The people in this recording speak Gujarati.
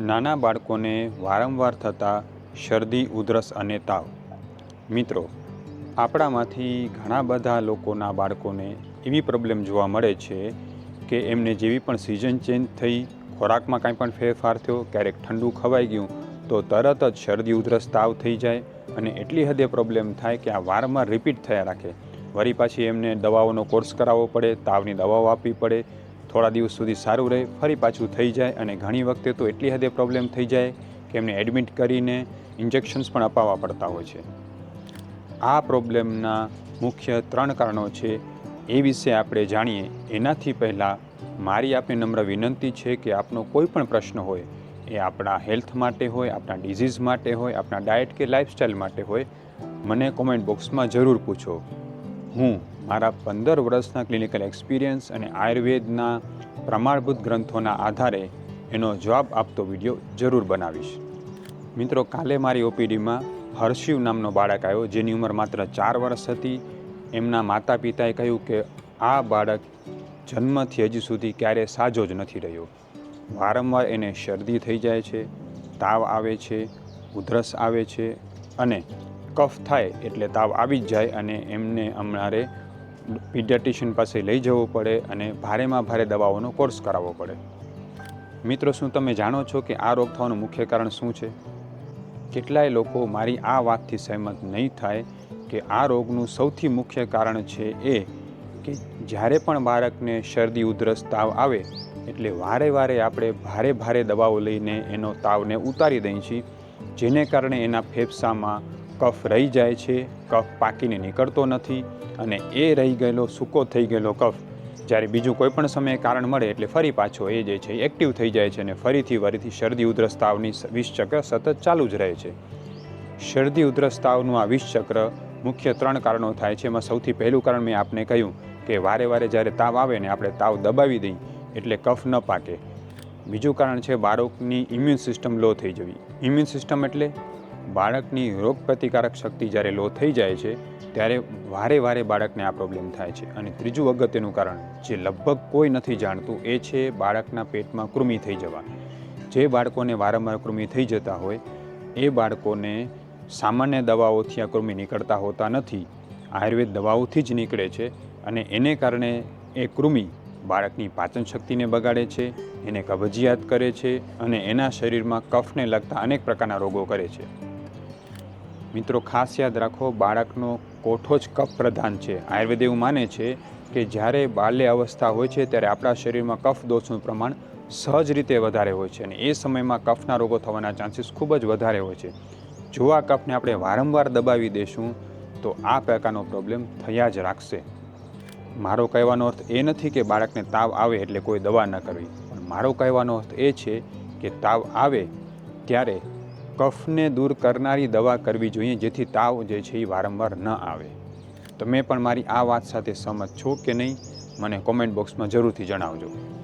નાના બાળકોને વારંવાર થતા શરદી, ઉધરસ અને તાવ. મિત્રો, આપણામાંથી ઘણા બધા લોકોના બાળકોને એવી પ્રોબ્લેમ જોવા મળે છે કે એમને જેવી પણ સિઝન ચેન્જ થઈ, ખોરાકમાં કાંઈ પણ ફેરફાર થયો, ક્યારેક ઠંડુ ખવાઈ ગયું, તો તરત જ શરદી, ઉધરસ, તાવ થઈ જાય અને એટલી હદે પ્રોબ્લેમ થાય કે આ વારંવાર રિપીટ થયા રાખે. વળી પાછી એમને દવાઓનો કોર્સ કરાવવો પડે, તાવની દવાઓ આપવી પડે થોડા દિવસ સુધી સારું રહે, ફરી પાછું થઈ જાય અને ઘણી વખતે તો એટલી હદે પ્રોબ્લેમ થઈ જાય કે એમને એડમિટ કરીને ઇન્જેક્શન્સ પણ અપાવવા પડતા હોય છે. આ પ્રોબ્લેમના મુખ્ય ત્રણ કારણો છે એ વિશે આપણે જાણીએ. એનાથી પહેલાં મારી આપને નમ્ર વિનંતી છે કે આપનો કોઈ પણ પ્રશ્ન હોય, એ આપણા હેલ્થ માટે હોય, આપણા ડિઝીઝ માટે હોય, આપણા ડાયટ કે લાઇફસ્ટાઈલ માટે હોય, મને કોમેન્ટ બોક્સમાં જરૂર પૂછો. હું મારા પંદર વર્ષના ક્લિનિકલ એક્સપિરિયન્સ અને આયુર્વેદના પ્રમાણભૂત ગ્રંથોના આધારે એનો જવાબ આપતો વીડિયો જરૂર બનાવીશ. મિત્રો, કાલે મારી ઓપીડીમાં હર્ષિવ નામનો બાળક આવ્યો, જેની ઉંમર માત્ર ચાર વર્ષ હતી. એમના માતા પિતાએ કહ્યું કે આ બાળક જન્મથી હજી સુધી ક્યારેય સાજો જ નથી રહ્યો. વારંવાર એને શરદી થઈ જાય છે, તાવ આવે છે, ઉધરસ આવે છે અને કફ થાય એટલે તાવ આવી જ જાય અને એમને અમારે પીડિયાટિશિયન પાસે લઈ જવું પડે અને ભારેમાં ભારે દવાઓનો કોર્સ કરાવવો પડે. મિત્રો, શું તમે જાણો છો કે આ રોગ થવાનું મુખ્ય કારણ શું છે? કેટલાય લોકો મારી આ વાતથી સહેમત નહીં થાય કે આ રોગનું સૌથી મુખ્ય કારણ છે એ કે જ્યારે પણ બાળકને શરદી, ઉધરસ, તાવ આવે એટલે વારે વારે આપણે ભારે ભારે દવાઓ લઈને એનો તાવને ઉતારી દઈએ છીએ જેને કારણે એના ફેફસામાં કફ રહી જાય છે, કફ પાકીને નીકળતો નથી અને એ રહી ગયેલો, સૂકો થઈ ગયેલો કફ જ્યારે બીજું કોઈ પણ સમયે કારણ મળે એટલે ફરી પાછો એ જે છે એક્ટિવ થઈ જાય છે અને ફરીથી ફરીથી શરદી ઉધરસ તાવની વિષ ચક્ર સતત ચાલુ જ રહે છે. શરદી ઉધરસ તાવનું આ વિષચક્ર મુખ્ય ત્રણ કારણો થાય છે. એમાં સૌથી પહેલું કારણ મેં આપને કહ્યું કે વારે વારે જ્યારે તાવ આવે ને આપણે તાવ દબાવી દઈએ એટલે કફ ન પાકે. બીજું કારણ છે બાળકની ઇમ્યુન સિસ્ટમ લો થઈ જવી. ઇમ્યુન સિસ્ટમ એટલે બાળકની રોગપ્રતિકારક શક્તિ જ્યારે લો થઈ જાય છે, ત્યારે વારે વારે બાળકને આ પ્રોબ્લેમ થાય છે. અને ત્રીજું અગત્યનું કારણ, જે લગભગ કોઈ નથી જાણતું, એ છે બાળકના પેટમાં કૃમિ થઈ જવા જે બાળકોને વારંવાર કૃમિ થઈ જતા હોય, એ બાળકોને સામાન્ય દવાઓથી આ કૃમિ નીકળતા હોતા નથી. આયુર્વેદ દવાઓથી જ નીકળે છે અને એને કારણે એ કૃમિ બાળકની પાચન શક્તિને બગાડે છે, એને કબજિયાત કરે છે અને એના શરીરમાં કફને લગતા અનેક પ્રકારના રોગો કરે છે. મિત્રો, ખાસ યાદ રાખો, બાળકનો કોઠો જ કફ પ્રધાન છે. આયુર્વેદ એવું માને છે કે જ્યારે બાલ્ય અવસ્થા હોય છે, ત્યારે આપણા શરીરમાં કફ દોષનું પ્રમાણ સહજ રીતે વધારે હોય છે અને એ સમયમાં કફના રોગો થવાના ચાન્સીસ ખૂબ જ વધારે હોય છે. જો આ કફને આપણે વારંવાર દબાવી દેશું, તો આ પ્રકારનો પ્રોબ્લેમ થયા જ રાખશે. મારો કહેવાનો અર્થ એ નથી કે બાળકને તાવ આવે એટલે કોઈ દવા ન કરવી. પણ મારો કહેવાનો અર્થ એ છે કે તાવ આવે ત્યારે કફને દૂર કરનારી દવા કરવી જોઈએ, જેથી તાવ જે છે એ વારંવાર ન આવે. તમે પણ મારી આ વાત સાથે સહમત છો કે નહીં? મને કોમેન્ટ બોક્સમાં જરૂરથી જણાવજો.